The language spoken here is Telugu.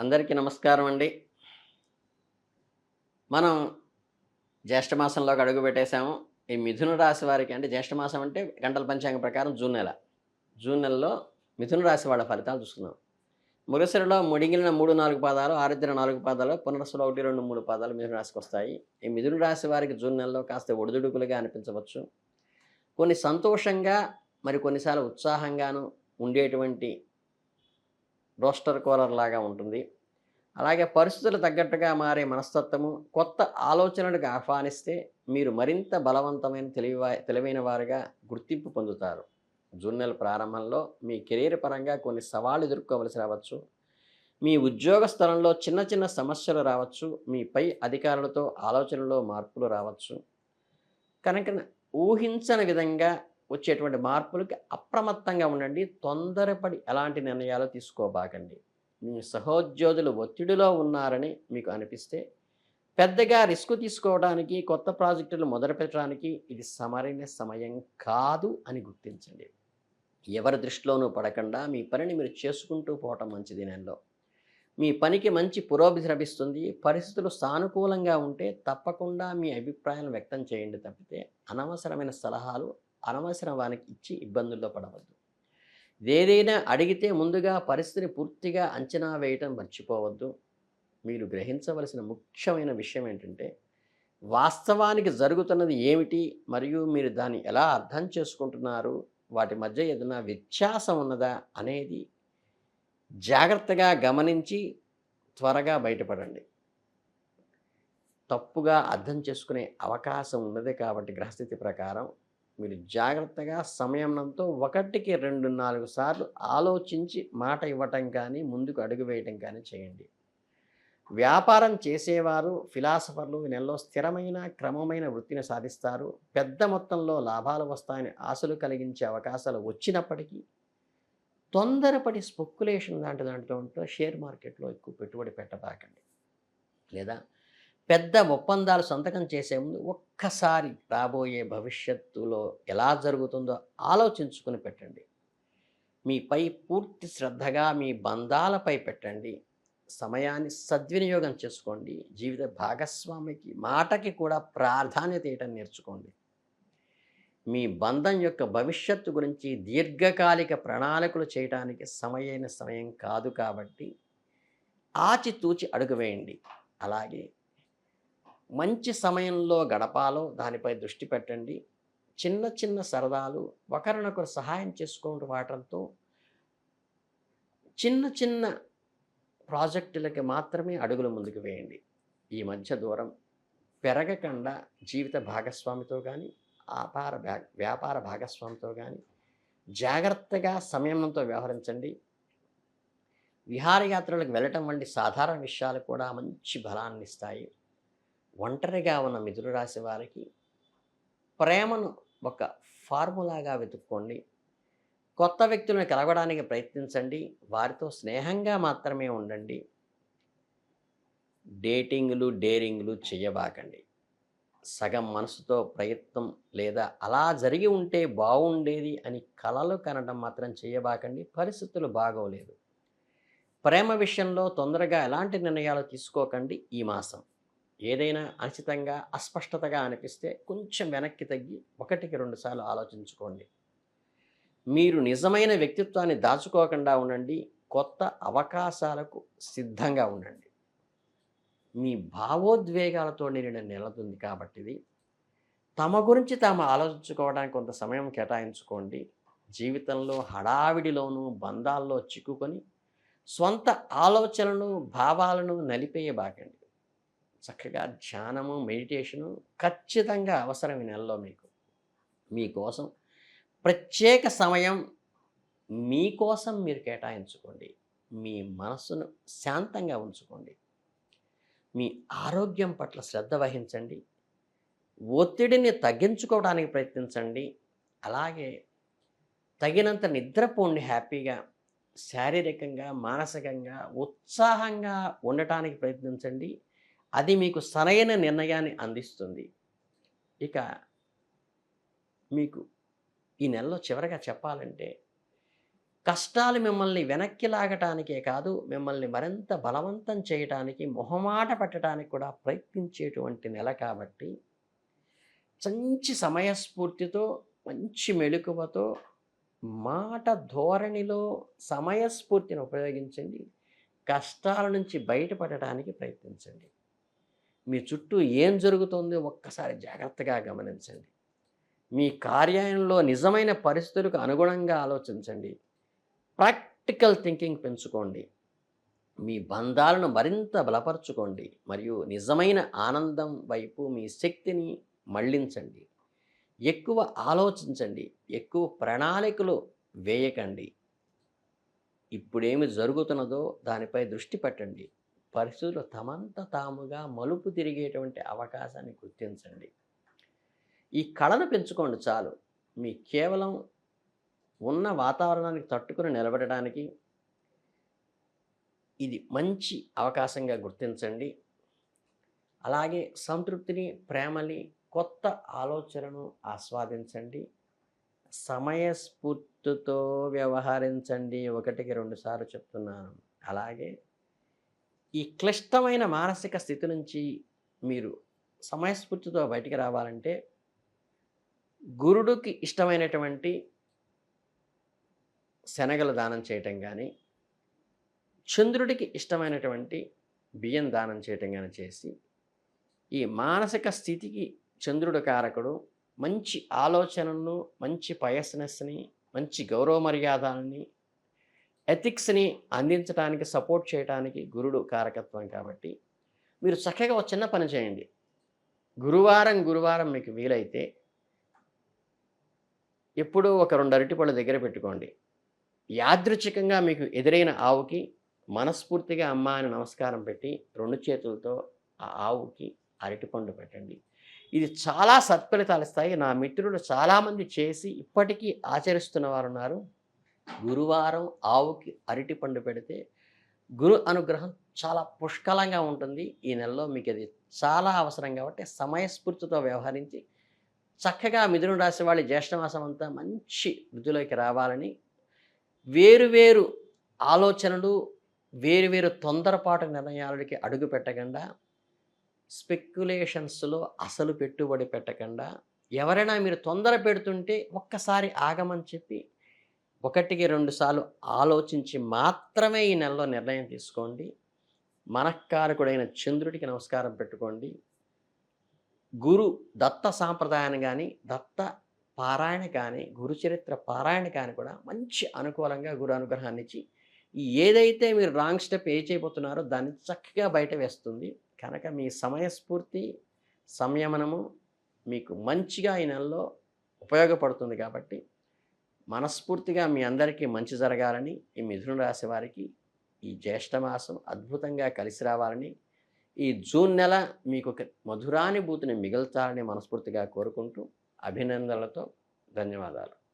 అందరికీ నమస్కారం అండి. మనం జ్యేష్ఠమాసంలోకి అడుగు పెట్టేశాము. ఈ మిథున రాశి వారికి అంటే జ్యేష్ఠమాసం అంటే గంటల పంచాంగం ప్రకారం జూన్ నెల. జూన్ నెలలో మిథున రాశి వాళ్ళ ఫలితాలు చూసుకున్నాం మురసరిలో ముడిగిన మూడు నాలుగు పాదాలు ఆరుద్ర నాలుగు పాదాలు పునరసులో ఒకటి రెండు మూడు పాదాలు మిథున రాశికి వస్తాయి. ఈ మిథున రాశి వారికి జూన్ నెలలో కాస్త ఒడిదుడుకులుగా అనిపించవచ్చు. కొన్ని సంతోషంగా మరి కొన్నిసార్లు ఉత్సాహంగాను ఉండేటువంటి రోస్టర్ కూలర్ లాగా ఉంటుంది. అలాగే పరిస్థితులు తగ్గట్టుగా మారే మనస్తత్వము కొత్త ఆలోచనలకు ఆహ్వానిస్తే మీరు మరింత బలవంతమైన తెలివి తెలివైన వారుగా గుర్తింపు పొందుతారు. జూన్ నెల ప్రారంభంలో మీ కెరీర్ పరంగా కొన్ని సవాళ్ళు ఎదుర్కోవలసి రావచ్చు. మీ ఉద్యోగ స్థలంలో చిన్న చిన్న సమస్యలు రావచ్చు. మీ పై అధికారులతో ఆలోచనలో మార్పులు రావచ్చు. కనుక ఊహించని విధంగా వచ్చేటువంటి మార్పులకి అప్రమత్తంగా ఉండండి. తొందరపడి ఎలాంటి నిర్ణయాలు తీసుకోబాకండి. మీ సహోద్యోగులు ఒత్తిడిలో ఉన్నారని మీకు అనిపిస్తే పెద్దగా రిస్క్ తీసుకోవడానికి కొత్త ప్రాజెక్టులు మొదలుపెట్టడానికి ఇది సమరైన సమయం కాదు అని గుర్తించండి. ఎవరి దృష్టిలోనూ పడకుండా మీ పనిని మీరు చేసుకుంటూ పోవటం మంచిది నెలలో మీ పనికి మంచి పురోభితి లభిస్తుంది. పరిస్థితులు సానుకూలంగా ఉంటే తప్పకుండా మీ అభిప్రాయాలను వ్యక్తం చేయండి తప్పితే అనవసరమైన సలహాలు అనవసరం వానికి ఇచ్చి ఇబ్బందుల్లో పడవద్దు. ఏదైనా అడిగితే ముందుగా పరిస్థితిని పూర్తిగా అంచనా వేయటం మర్చిపోవద్దు. మీరు గ్రహించవలసిన ముఖ్యమైన విషయం ఏంటంటే వాస్తవానికి జరుగుతున్నది ఏమిటి? మరియు మీరు దాన్ని ఎలా అర్థం చేసుకుంటున్నారు? వాటి మధ్య ఏదైనా వ్యత్యాసం ఉన్నదా? అనేది జాగ్రత్తగా గమనించి త్వరగా బయటపడండి. తప్పుగా అర్థం చేసుకునే అవకాశం ఉన్నది కాబట్టి గ్రహస్థితి ప్రకారం. మీరు జాగ్రత్తగా సమయంతో ఒకటికి రెండు నాలుగు సార్లు ఆలోచించి మాట ఇవ్వటం కానీ ముందుకు అడుగు వేయటం కానీ చేయండి. వ్యాపారం చేసేవారు ఫిలాసఫర్లు నెలలో స్థిరమైన క్రమమైన వృత్తిని సాధిస్తారు. పెద్ద మొత్తంలో లాభాలు వస్తాయని ఆశలు కలిగించే అవకాశాలు వచ్చినప్పటికీ తొందరపడి స్పెక్యులేషన్ లాంటి దాంట్లో ఉంటే షేర్ మార్కెట్లో ఎక్కువ పెట్టుబడి పెట్టబాకండి. లేదా పెద్ద ఒప్పందాలు సంతకం చేసే ముందు ఒక్కసారి రాబోయే భవిష్యత్తులో ఎలా జరుగుతుందో ఆలోచించుకుని పెట్టండి. మీపై పూర్తి శ్రద్ధగా మీ బంధాలపై పెట్టండి. సమయాన్ని సద్వినియోగం చేసుకోండి. జీవిత భాగస్వామికి మాటకి కూడా ప్రాధాన్యత ఇవ్వటం నేర్చుకోండి. మీ బంధం యొక్క భవిష్యత్తు గురించి దీర్ఘకాలిక ప్రణాళికలు చేయడానికి సమయైన సమయం కాదు కాబట్టి ఆచితూచి అడుగు వేయండి. అలాగే మంచి సమయంలో గడపాలో దానిపై దృష్టి పెట్టండి. చిన్న చిన్న సరదాలు ఒకరినొకరు సహాయం చేసుకోవడం వాటంతో చిన్న చిన్న ప్రాజెక్టులకి మాత్రమే అడుగులు ముందుకు వేయండి. ఈ మధ్య దూరం పెరగకుండా జీవిత భాగస్వామితో కానీ ఆపార వ్యాపార భాగస్వామితో కానీ జాగ్రత్తగా సంయమనంతో వ్యవహరించండి. విహారయాత్రలకు వెళ్ళటం వంటి సాధారణ విషయాలు కూడా మంచి బలాన్ని ఇస్తాయి ఒంటరిగా ఉన్న మిథున రాశి వారికి ప్రేమను ఒక ఫార్ములాగా వెతుక్కోండి. కొత్త వ్యక్తులను కలవడానికి ప్రయత్నించండి. వారితో స్నేహంగా మాత్రమే ఉండండి. డేటింగ్లు డేరింగ్లు చేయబాకండి. సగం మనసుతో ప్రయత్నం లేదా అలా జరిగి ఉంటే బాగుండేది అని కలలు కనడం మాత్రం చేయబాకండి. పరిస్థితులు బాగోలేదు. ప్రేమ విషయంలో తొందరగా ఎలాంటి నిర్ణయాలు తీసుకోకండి ఈ మాసం. ఏదైనా అనిశ్చితంగా అస్పష్టతగా అనిపిస్తే కొంచెం వెనక్కి తగ్గి ఒకటికి రెండుసార్లు ఆలోచించుకోండి. మీరు నిజమైన వ్యక్తిత్వాన్ని దాచుకోకుండా ఉండండి. కొత్త అవకాశాలకు సిద్ధంగా ఉండండి. మీ భావోద్వేగాలతో నిండిన నిలదుంది కాబట్టి ఇది తమ గురించి తాము ఆలోచించుకోవడానికి కొంత సమయం కేటాయించుకోండి. జీవితంలో హడావిడిలోనూ బంధాల్లో చిక్కుకొని స్వంత ఆలోచనలను భావాలను నలిపేయబాకండి. చక్కగా ధ్యానము మెడిటేషను ఖచ్చితంగా అవసరం ఈ నెలలో మీకు. మీకోసం ప్రత్యేక సమయం మీకోసం మీరు కేటాయించుకోండి. మీ మనస్సును శాంతంగా ఉంచుకోండి. మీ ఆరోగ్యం పట్ల శ్రద్ధ వహించండి. ఒత్తిడిని తగ్గించుకోవడానికి ప్రయత్నించండి. అలాగే తగినంత నిద్రపోండి హ్యాపీగా శారీరకంగా మానసికంగా ఉత్సాహంగా ఉండటానికి ప్రయత్నించండి. అది మీకు సరైన నిర్ణయాన్ని అందిస్తుంది. ఇక మీకు ఈ నెలలో చివరగా చెప్పాలంటే కష్టాలు మిమ్మల్ని వెనక్కి లాగటానికే కాదు మిమ్మల్ని మరింత బలవంతం చేయటానికి మొహమాట పెట్టడానికి కూడా ప్రయత్నించేటువంటి నెల కాబట్టి మంచి సమయస్ఫూర్తితో మంచి మెలకువతో మాట ధోరణిలో సమయస్ఫూర్తిని ఉపయోగించండి. కష్టాల నుంచి బయటపడటానికి ప్రయత్నించండి. మీ చుట్టూ ఏం జరుగుతుందో ఒక్కసారి జాగ్రత్తగా గమనించండి. మీ కార్యాలయంలో నిజమైన పరిస్థితులకు అనుగుణంగా ఆలోచించండి. ప్రాక్టికల్ థింకింగ్ పెంచుకోండి. మీ బంధాలను మరింత బలపరచుకోండి. మరియు నిజమైన ఆనందం వైపు మీ శక్తిని మళ్ళించండి ఎక్కువ ఆలోచించండి. ఎక్కువ ప్రణాళికలు వేయకండి. ఇప్పుడేమి జరుగుతున్నదో దానిపై దృష్టి పెట్టండి. పరిస్థితులు తమంత తాముగా మలుపు తిరిగేటువంటి అవకాశాన్ని గుర్తించండి. ఈ కళను పెంచుకోండి చాలు. మీ కేవలం ఉన్న వాతావరణానికి తట్టుకుని నిలబడడానికి ఇది మంచి అవకాశంగా గుర్తించండి. అలాగే సంతృప్తిని ప్రేమని కొత్త ఆలోచనను ఆస్వాదించండి. సమయస్ఫూర్తితో వ్యవహరించండి. ఒకటికి రెండుసార్లు చెప్తున్నాను. అలాగే ఈ క్లిష్టమైన మానసిక స్థితి నుంచి మీరు సమయస్ఫూర్తితో బయటికి రావాలంటే గురుడుకి ఇష్టమైనటువంటి శనగలు దానం చేయటం కానీ చంద్రుడికి ఇష్టమైనటువంటి బియ్యం దానం చేయటం కానీ చేసి ఈ మానసిక స్థితికి చంద్రుడు కారకుడు మంచి ఆలోచనలను మంచి పయస్నెస్ని మంచి గౌరవ మర్యాదల్ని ఎథిక్స్ని అందించడానికి సపోర్ట్ చేయడానికి గురుడు కారకత్వం కాబట్టి మీరు చక్కగా ఒక చిన్న పని చేయండి. గురువారం గురువారం మీకు వీలైతే ఎప్పుడూ ఒక రెండు అరటిపళ్ళు దగ్గర పెట్టుకోండి. యాదృచ్ఛికంగా మీకు ఎదురైన ఆవుకి మనస్ఫూర్తిగా అమ్మ అని నమస్కారం పెట్టి రెండు చేతులతో ఆ ఆవుకి అరటిపండు పెట్టండి. ఇది చాలా సత్ఫలితాలు ఇస్తాయి. నా మిత్రులు చాలామంది చేసి ఇప్పటికీ ఆచరిస్తున్న వారు ఉన్నారు గురువారం ఆవుకి అరటిపండు పెడితే గురు అనుగ్రహం చాలా పుష్కలంగా ఉంటుంది. ఈ నెలలో మీకు అది చాలా అవసరం కాబట్టి సమయస్ఫూర్తితో వ్యవహరించి చక్కగా మిథున రాశి వాళ్ళ జ్యేష్ఠమాసం అంతా మంచి వృద్ధిలోకి రావాలని వేరువేరు ఆలోచనలు వేరువేరు తొందరపాటు నిర్ణయాలకి అడుగు పెట్టకుండా స్పెక్యులేషన్స్లో అసలు పెట్టుబడి పెట్టకుండా ఎవరైనా మీరు తొందర పెడుతుంటే ఒక్కసారి ఆగమని చెప్పి ఒకటికి రెండు సార్లు ఆలోచించి మాత్రమే ఈ నెలలో నిర్ణయం తీసుకోండి. మనఃకారకుడైన చంద్రుడికి నమస్కారం పెట్టుకోండి. గురు దత్త సాంప్రదాయాన్ని కానీ దత్త పారాయణ కానీ గురు చరిత్ర పారాయణ కానీ కూడా మంచి అనుకూలంగా గురు అనుగ్రహాన్ని ఇచ్చి ఏదైతే మీరు రాంగ్ స్టెప్ ఏ చేయబోతున్నారో దాన్ని చక్కగా బయట వేస్తుంది. కనుక మీ సమయస్ఫూర్తి సంయమనము మీకు మంచిగా ఈ నెలలో ఉపయోగపడుతుంది కాబట్టి మనస్ఫూర్తిగా మీ అందరికీ మంచి జరగాలని ఈ మిథున రాశి వారికి ఈ జ్యేష్ఠమాసం అద్భుతంగా కలిసి రావాలని ఈ జూన్ నెల మీకు ఒక మధురానుభూతిని మిగుల్చాలని మనస్ఫూర్తిగా కోరుకుంటూ అభినందనలతో ధన్యవాదాలు.